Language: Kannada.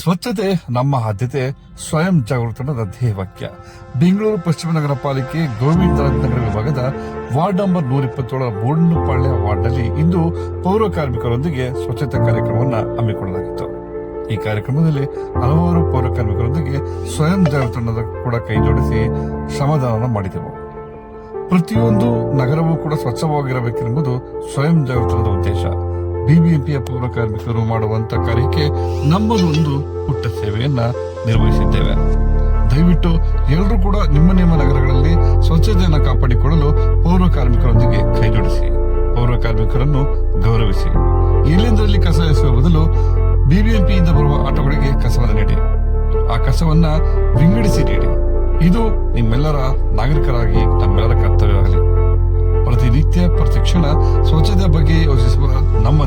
ಸ್ವಚ್ಛತೆ ನಮ್ಮ ಆದ್ಯತೆ, ಸ್ವಯಂ ಜಾಗೃತನದ ಧ್ಯೇಯವಾಕ್ಯ ಬೆಂಗಳೂರು ಪಶ್ಚಿಮ ನಗರ ಪಾಲಿಕೆ ಗೋವಿಂದರಾಜನಗರ ವಿಭಾಗದ ವಾರ್ಡ್ ನಂಬರ್ ನೂರ ಇಪ್ಪತ್ತೇಳರ ಬೋರ್ಡ್ನಪಾಳ್ಯ ವಾರ್ಡ್ನಲ್ಲಿ ಇಂದು ಪೌರ ಕಾರ್ಮಿಕರೊಂದಿಗೆ ಸ್ವಚ್ಛತಾ ಕಾರ್ಯಕ್ರಮವನ್ನು ಹಮ್ಮಿಕೊಳ್ಳಲಾಗಿತ್ತು. ಈ ಕಾರ್ಯಕ್ರಮದಲ್ಲಿ ಹಲವಾರು ಪೌರ ಕಾರ್ಮಿಕರೊಂದಿಗೆ ಸ್ವಯಂ ಜಾಗೃತನದ ಕೂಡ ಕೈ ಜೋಡಿಸಿ ಶ್ರಮದಾನ ಮಾಡಿದೆವು. ಪ್ರತಿಯೊಂದು ನಗರವೂ ಕೂಡ ಸ್ವಚ್ಛವಾಗಿರಬೇಕೆಂಬುದು ಸ್ವಯಂ ಜಾಗೃತನದ ಉದ್ದೇಶ. ಬಿಬಿಎಂಪಿಯ ಪೌರ ಕಾರ್ಮಿಕರು ಮಾಡುವಂತ ಕಾರ್ಯಕ್ಕೆ ನಮ್ಮದೊಂದು ಪುಟ್ಟ ಸೇವೆಯನ್ನ ನಿರ್ವಹಿಸಿದ್ದೇವೆ. ದಯವಿಟ್ಟು ಎಲ್ಲರೂ ಕೂಡ ನಿಮ್ಮ ನಿಮ್ಮ ನಗರಗಳಲ್ಲಿ ಸ್ವಚ್ಛತೆಯನ್ನು ಕಾಪಾಡಿಕೊಳ್ಳಲು ಪೌರ ಕಾರ್ಮಿಕರೊಂದಿಗೆ ಕೈಜೋಡಿಸಿ ಪೌರ ಕಾರ್ಮಿಕರನ್ನು ಗೌರವಿಸಿ. ಎಲ್ಲೆಂದರಲ್ಲಿ ಕಸ ಎಸೆಯುವ ಬದಲು ಬಿಬಿಎಂಪಿಯಿಂದ ಬರುವ ಆಟೋಗಳಿಗೆ ಕಸವನ್ನು ನೀಡಿ. ಆ ಕಸವನ್ನ ವಿಂಗಡಿಸಿ ನೀಡಿ. ಇದು ನಿಮ್ಮೆಲ್ಲರ ನಾಗರಿಕರಾಗಿ ನಮ್ಮೆಲ್ಲರ ಕರ್ತವ್ಯವಾಗಲಿ. ಪ್ರತಿನಿತ್ಯ ಪ್ರತಿಕ್ಷಣ ಸ್ವಚ್ಛತೆ ಬಗ್ಗೆ ಯೋಚಿಸುವ ನಮ್ಮ